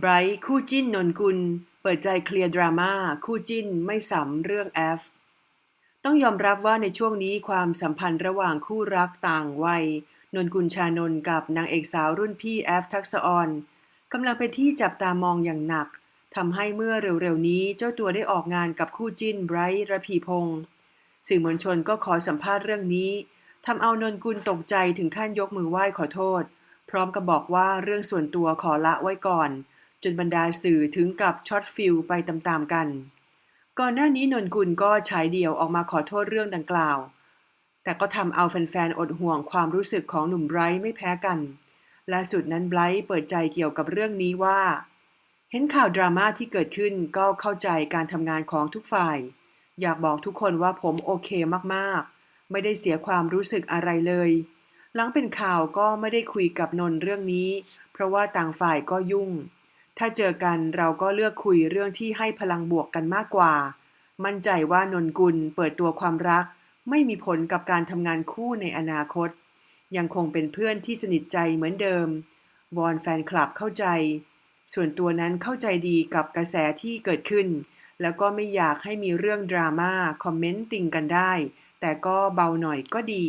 ไบรท์คู่จิ้นนนกุล เปิดใจเคลียร์ดราม่าคู่จิ้นไม่สำเรื่องแอฟต้องยอมรับว่าในช่วงนี้ความสัมพันธ์ระหว่างคู่รักต่างวัย นนกุลชานนกับนางเอกสาวรุ่นพี่แอฟทักษะออนกำลังเป็นที่จับตามองอย่างหนักทำให้เมื่อเร็วๆนี้เจ้าตัวได้ออกงานกับคู่จิ้นไบรท์ระพีพงศ์สื่อมวลชนก็ขอสัมภาษณ์เรื่องนี้ทำเอานนกุลตกใจถึงขั้นยกมือไหว้ขอโทษ พร้อมกับบอกว่าเรื่องส่วนตัวขอละไว้ก่อน จนบรรดาสื่อถึงกับช็อตฟิลไปตามๆกัน ก่อนหน้านี้นนกุลก็ฉายเดี่ยวออกมาขอโทษเรื่องดังกล่าว แต่ก็ทำเอาแฟนๆ อดห่วงความรู้สึกของหนุ่มไบรท์ไม่แพ้กันล่าสุดนั้นไบรท์เปิดใจเกี่ยวกับเรื่องนี้ว่า เห็นข่าวดราม่าที่เกิดขึ้นก็เข้าใจการทำงานของทุกฝ่าย อยากบอกทุกคนว่าผมโอเคมากๆ ไม่ได้เสียความรู้สึกอะไรเลย หลังเป็นข่าวก็ไม่ได้คุยกับนนเรื่องนี้ เพราะว่าต่างฝ่ายก็ยุ่ง ถ้าเจอกันเราก็เลือกคุยเรื่องที่ให้พลังบวกกันมากกว่า มั่นใจว่านนกุลเปิดตัวความรัก ไม่มีผลกับการทำงานคู่ในอนาคต ยังคงเป็นเพื่อนที่สนิทใจเหมือนเดิมวอนแฟนคลับเข้าใจ ส่วนตัวนั้นเข้าใจดีกับกระแสที่เกิดขึ้น แล้วก็ไม่อยากให้มีเรื่องดราม่าคอมเมนต์ติงกันได้ แต่ก็เบาหน่อยก็ดี